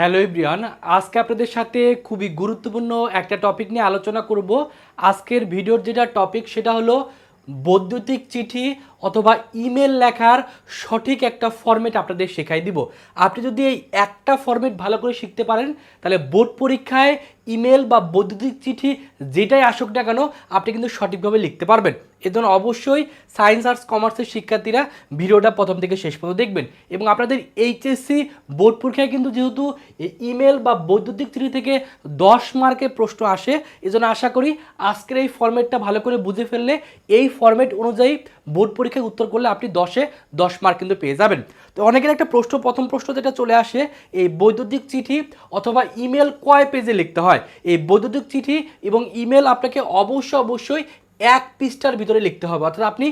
Hello ইব্রিয়ান আজকে আপনাদের সাথে খুবই গুরুত্বপূর্ণ একটা টপিক নিয়ে আলোচনা করব। আজকের ভিডিওর যেটা টপিক সেটা হলো বৈদ্যুতিক চিঠি অথবা ইমেল লেখার সঠিক একটা ফরম্যাট আপনাদের শেখাই দিব। আপনি যদি এই একটা ফরম্যাট ভালো করে শিখতে পারেন, তাহলে বোর্ড পরীক্ষায় ইমেল বা বৈদ্যুতিক চিঠি যেটাই আসুক না কেন, আপনি কিন্তু সঠিকভাবে লিখতে পারবেন। এর জন্য অবশ্যই সায়েন্স আর্টস কমার্সের শিক্ষার্থীরা ভিডিওটা প্রথম থেকে শেষ পর্যন্ত দেখবেন। এবং আপনাদের এইচএসসি বোর্ড পরীক্ষায় কিন্তু যেহেতু ইমেল বা বৈদ্যুতিক চিঠি থেকে দশ মার্কের প্রশ্ন আসে এজন্য আশা করি আজকের এই ফর্মেটটা ভালো করে বুঝে ফেললে এই ফর্মেট অনুযায়ী বোর্ড পরীক্ষায় উত্তর করলে আপনি দশে দশ মার্ক কিন্তু পেয়ে যাবেন। তো অনেকের একটা প্রশ্ন, প্রথম প্রশ্ন যেটা চলে আসে, এই বৈদ্যুতিক চিঠি অথবা ইমেল কয় পেজে লিখতে হয়? এই বৈদ্যুতিক চিঠি এবং ইমেল আপনাকে অবশ্যই অবশ্যই এক পৃষ্ঠার ভিতরে লিখতে হবে। অর্থাৎ আপনি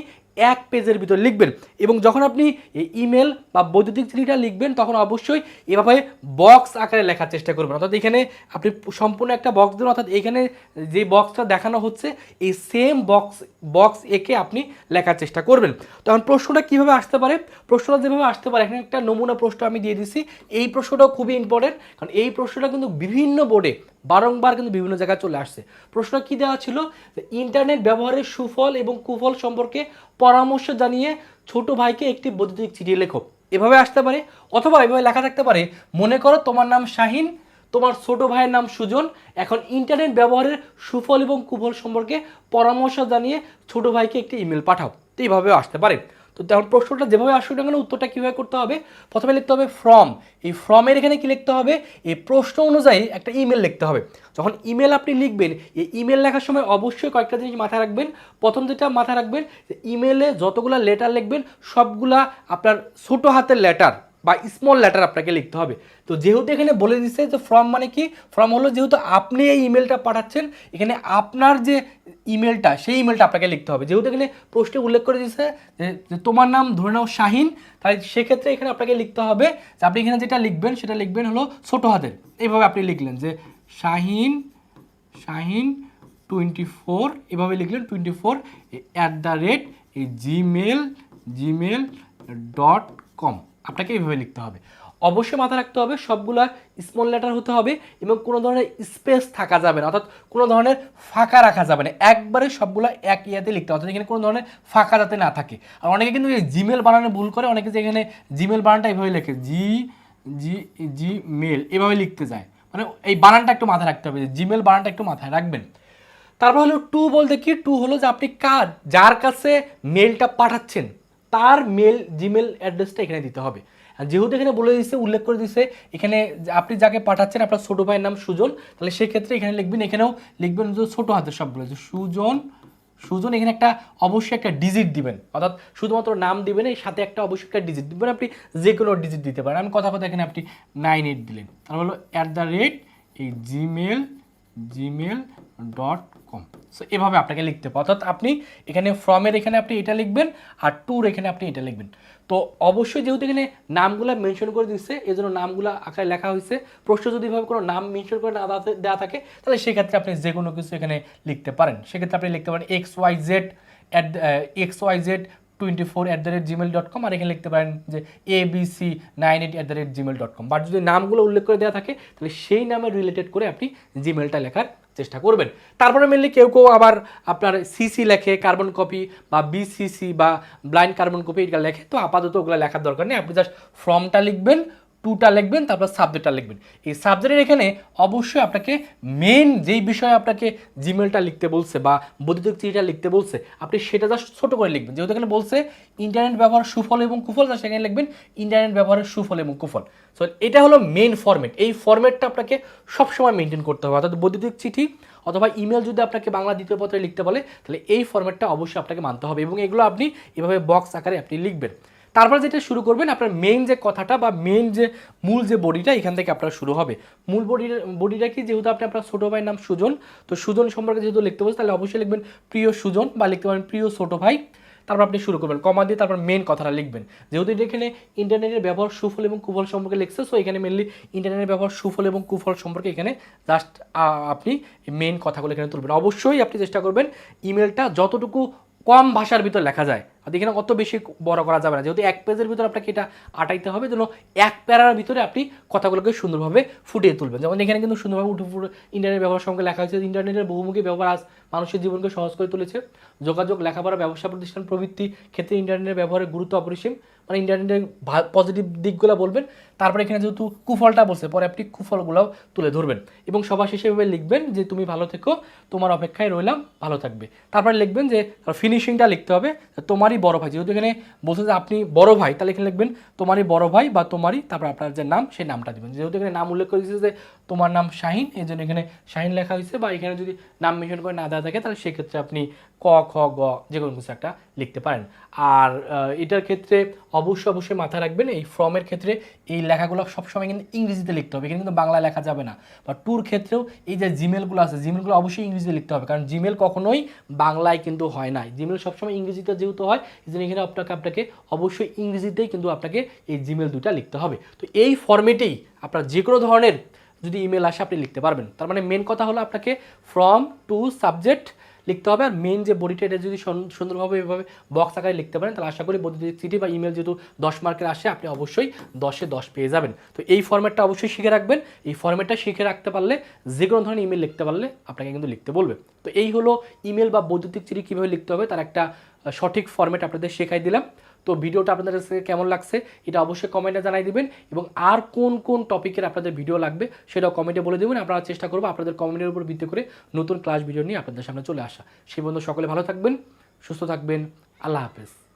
এক পেজের ভিতরে লিখবেন। এবং যখন আপনি এই ইমেল বা বৈদ্যুতিক চিঠিটা লিখবেন, তখন অবশ্যই এভাবে বক্স আকারে লেখার চেষ্টা করবেন। অর্থাৎ এখানে আপনি সম্পূর্ণ একটা বক্স দেবেন, অর্থাৎ এখানে যে বক্সটা দেখানো হচ্ছে, এই সেম বক্স বক্স এঁকে আপনি লেখার চেষ্টা করবেন। তখন প্রশ্নটা কীভাবে আসতে পারে? প্রশ্নটা যেভাবে আসতে পারে, এখানে একটা নমুনা প্রশ্ন আমি দিয়ে দিচ্ছি এই প্রশ্নটাও খুবই ইম্পর্টেন্ট কারণ এই প্রশ্নটা কিন্তু বিভিন্ন বোর্ডে বারংবার কিন্তু বিভিন্ন জায়গায় চলে আসছে। প্রশ্ন কি দেওয়া ছিল? ইন্টারনেট ব্যবহারের সুফল এবং কুফল সম্পর্কে পরামর্শ জানিয়ে ছোট ভাইকে একটি বৈদ্যুতিক চিঠি লেখো। এভাবে আসতে পারে অথবা এভাবে লেখা থাকতে পারে, মনে করো তোমার নাম শাহিন, তোমার ছোট ভাইয়ের নাম সুজন, এখন ইন্টারনেট ব্যবহারের সুফল এবং কুফল সম্পর্কে পরামর্শ জানিয়ে ছোট ভাইকে একটি ইমেল পাঠাও। তো এইভাবেও আসতে পারে। তো তখন প্রশ্নটা যেভাবে আসুক না কেন, উত্তরটা কীভাবে করতে হবে? প্রথমে লিখতে হবে ফ্রম এই ফ্রমের এখানে কী লিখতে হবে? এই প্রশ্ন অনুযায়ী একটা ইমেল লিখতে হবে। যখন ইমেল আপনি লিখবেন, এই ইমেল লেখার সময় অবশ্যই কয়েকটা জিনিস মাথায় রাখবেন। প্রথম যেটা মাথায় রাখবেন ইমেলে যতগুলো লেটার লিখবেন, সবগুলা আপনার ছোটো হাতের লেটার বা স্মল লেটার আপনাকে লিখতে হবে। তো যেহেতু এখানে বলে দিচ্ছে যে ফর্ম মানে কি? ফর্ম হলো যেহেতু আপনি এই ইমেলটা পাঠাচ্ছেন, এখানে আপনার যে ইমেলটা সেই ইমেলটা আপনাকে লিখতে হবে। যেহেতু এখানে প্রশ্নে উল্লেখ করে দিচ্ছে যে তোমার নাম, ধরে নাও শাহিন, তাই সেক্ষেত্রে এখানে আপনাকে লিখতে হবে যে আপনি এখানে যেটা লিখবেন, সেটা লিখবেন হলো ছোটো হাতের। এইভাবে আপনি লিখলেন যে শাহিন শাহিন টোয়েন্টি ফোর এভাবে লিখলেন twenty four at the rate gmail gmail dot com আপনাকে এইভাবে লিখতে হবে। অবশ্যই মাথায় রাখতে হবে, সবগুলা স্মল লেটার হতে হবে এবং কোনো ধরনের স্পেস থাকা যাবে না, অর্থাৎ কোনো ধরনের ফাঁকা রাখা যাবে না। একবারে সবগুলো এক ইয়াতে লিখতে হবে, অর্থাৎ এখানে কোনো ধরনের ফাঁকা যাতে না থাকে। আর অনেকে কিন্তু জিমেল বানানো ভুল করে, অনেকে যে এখানে জিমেল বানানটা এইভাবে লেখে জি জি জি মেল এভাবে লিখতে যায়। মানে এই বানানটা একটু মাথায় রাখতে হবে জিমেল বানানটা একটু মাথায় রাখবেন। তারপর হলো টু বলতে কি? টু হলো যে আপনি কার, যার কাছে মেলটা পাঠাচ্ছেন। তার মেল জিমেল অ্যাড্রেসটা এখানে দিতে হবে। যেহেতু এখানে বলে দিচ্ছে উল্লেখ করে দিচ্ছে এখানে আপনি যাকে পাঠাচ্ছেন, আপনার ছোটো ভাইয়ের নাম সুজন, তাহলে সেক্ষেত্রে এখানে লিখবেন, এখানেও লিখবেন ছোটো হাতের সবগুলো যে সুজন সুজন এখানে একটা অবশ্যই একটা ডিজিট দিবেন। অর্থাৎ শুধুমাত্র নাম দিবেন এই সাথে একটা অবশ্যই একটা ডিজিট দিবেন। আপনি যে কোনো ডিজিট দিতে পারেন। আমি কথা কথা এখানে আপনি নাইন এইট দিলেন। তারপর হলো অ্যাট দ্য রেট এই জিমেল জিমেল ডট সো এভাবে আপনাকে লিখতে হবে। অর্থাৎ আপনি এখানে ফ্রমের এখানে আপনি এটা লিখবেন আর ট্যুর এখানে আপনি এটা লিখবেন। তো অবশ্যই যেহেতু এখানে নামগুলো মেনশন করে দিচ্ছে এই জন্য নামগুলো আকারে লেখা হয়েছে। প্রশ্ন যদি এভাবে কোনো নাম মেনশন করে না দেওয়া- থাকে তাহলে সেক্ষেত্রে আপনি যে কোনো কিছু এখানে লিখতে পারেন। সেক্ষেত্রে আপনি লিখতে পারেন X Y Z at X Y Z twenty four at the rate gmail dot com আর এখানে লিখতে পারেন যে A B C nine eight at the rate gmail dot com but যদি নামগুলো উল্লেখ করে দেওয়া থাকে, তাহলে সেই নামে রিলেটেড করে আপনি জিমেলটা লেখার চেষ্টা করবেন। তারপরে মেনলি কেউ কেউ আবার আপনার সিসি লেখে কার্বন কপি বা বিসিসি বা ব্লাইন্ড কার্বন কপি এটা লেখে। তো আপাতত ওগুলো লেখার দরকার নেই, আপনি জাস্ট ফর্মটা লিখবেন টুটা লিখবেন, তারপর সাবজেক্টটা লিখবেন। এই সাবজেক্টের এখানে অবশ্যই আপনাকে মেন যেই বিষয়ে আপনাকে জিমেলটা লিখতে বলছে বা বৈদ্যুতিক চিঠিটা লিখতে বলছে, আপনি সেটা জাস্ট ছোটো করে লিখবেন। যেহেতু এখানে বলছে ইন্টারনেট ব্যবহার সুফল এবং কুফল তা সেখানে লিখবেন ইন্টারনেট ব্যবহারের সুফল এবং কুফল। সো এটা হলো মেন ফরম্যাট এই ফরম্যাটটা আপনাকে সবসময় মেনটেন করতে হবে। অর্থাৎ বৈদ্যুতিক চিঠি অথবা ইমেল যদি আপনাকে বাংলা দ্বিতীয় পত্রে লিখতে বলে, তাহলে এই ফরম্যাটটা অবশ্যই আপনাকে মানতে হবে এবং এগুলো আপনি এভাবে বক্স আকারে আপনি লিখবেন। তারপর যেটা শুরু করবেন, আপনার মেইন যে কথাটা বা মেইন যে মূল যে বডিটা, এখান থেকে আপনার শুরু হবে। মূল বডির, বডিটা কি? যেহেতু আপনি আপনার ছোটো ভাইয়ের নাম সুজন, তো সুজন সম্পর্কে যেহেতু লিখতে বলছে, তাহলে অবশ্যই লিখবেন প্রিয় সুজন বা লিখতে পারেন প্রিয় ছোটো ভাই। তারপর আপনি শুরু করবেন, কমা দিয়ে তারপর মেন কথাটা লিখবেন। যেহেতু এটা এখানে ইন্টারনেটের ব্যবহার সুফল এবং কুফল সম্পর্কে লিখছে সো এখানে মেনলি ইন্টারনেটের ব্যবহার সুফল এবং কুফল সম্পর্কে এখানে জাস্ট আপনি মেন কথাগুলো এখানে তুলবেন। অবশ্যই আপনি চেষ্টা করবেন ইমেলটা যতটুকু কম ভাষার ভিতর লেখা যায় আর এখানে অত বেশি বড় করা যাবে না। যেহেতু এক পেজের ভিতরে আপনাকে এটা আটাইতে হবে যেন এক প্যারার ভিতরে আপনি কথাগুলোকে সুন্দরভাবে ফুটিয়ে তুলবেন। যেমন এখানে কিন্তু সুন্দরভাবে উঠে ফুটে ইন্টারনেট ব্যবহার সঙ্গে লেখা হয়েছে ইন্টারনেটের বহুমুখী ব্যবহার আজ মানুষের জীবনকে সহজ করে তুলেছে। যোগাযোগ, লেখাপড়া, ব্যবসা প্রতিষ্ঠান প্রভৃতি ক্ষেত্রে ইন্টারনেটের ব্যবহারের গুরুত্ব অপরিসীম। মানে ইন্টারনেটের পজিটিভ দিকগুলো বলবেন, তারপরে এখানে যেহেতু কুফলটা বলছে, পরে আপনি কুফলগুলোও তুলে ধরবেন। এবং সবার শেষে এভাবে লিখবেন যে, তুমি ভালো থেকো, তোমার অপেক্ষায় রইলাম, ভালো থাকবে। তারপরে লিখবেন যে ফিনিশিংটা লিখতে হবে তোমারই বড় ভাই, যেহেতু এখানে বলছে যে, আপনি বড় ভাই, তাহলে এখানে লিখবেন, তোমারই বড় ভাই বা তোমারই, তারপর আপনার যে নাম, সেই নামটা দিবেন। যেহেতু এখানে নাম উল্লেখ করে দিয়েছে যে তোমার নাম শাহিন, এই জন্য এখানে শাহিন লেখা হয়েছে বা এখানে যদি নাম মেনশন করে না দেওয়া থাকে, তাহলে সেক্ষেত্রে আপনি ক, খ, গ যে কোনো কিছু একটা লিখতে পারেন। আর এটার ক্ষেত্রে অবশ্যই অবশ্যই মাথায় রাখবেন, এই ফর্মের ক্ষেত্রে এই লেখাগুলো সবসময় কিন্তু ইংরেজিতে লিখতে হবে। এখানে কিন্তু বাংলা লেখা যাবে না। বা ট্যুর ক্ষেত্রেও এই যে জিমেলগুলো আছে জিমেলগুলো অবশ্যই ইংরেজিতে লিখতে হবে। কারণ জিমেল কখনোই বাংলায় কিন্তু হয় না। জিমেল সবসময় ইংরেজিতে যেহেতু হয়, এই জন্য এখানে আপনাকে আপনাকে অবশ্যই ইংরেজিতেই কিন্তু আপনাকে এই জিমেল দুটা লিখতে হবে। তো এই ফর্মেটেই আপনার যে কোনো ধরনের যদি ইমেল আসে আপনি লিখতে পারবেন। তার মানে মেন কথা হলো আপনাকে ফ্রম টু সাবজেক্ট লিখতে হবে আর মেন যে বডিটা এটা যদি সুন্দরভাবে এভাবে বক্স আকারে লিখতে পারেন, তাহলে আশা করি বৈদ্যুতিক চিঠি বা ইমেল যেহেতু দশ মার্কের আসে, আপনি অবশ্যই দশে দশ পেয়ে যাবেন। তো এই ফর্ম্যাটটা অবশ্যই শিখে রাখবেন। এই ফর্ম্যাটটা শিখে রাখতে পারলে যে কোনো ধরনের ইমেল লিখতে পারলে আপনাকে কিন্তু লিখতে বলবে। তো এই হলো ইমেল বা বৈদ্যুতিক চিঠি কীভাবে লিখতে হবে, তার একটা সঠিক ফর্ম্যাট আপনাদের শেখাই দিলাম। তো ভিডিওটা আপনাদের কাছে কেমন লাগছে এটা অবশ্যই কমেন্টে জানাই দিবেন এবং আর কোন কোন টপিকের আপনাদের ভিডিও লাগবে সেটাও কমেন্টে বলে দেবেন। আপনারা চেষ্টা করব আপনাদের কমেন্টের উপর ভিত্তি করে নতুন ক্লাস ভিডিও নিয়ে আপনাদের সামনে চলে আসা। সেই বন্ধু সকলে ভালো থাকবেন, সুস্থ থাকবেন। আল্লাহ হাফেজ।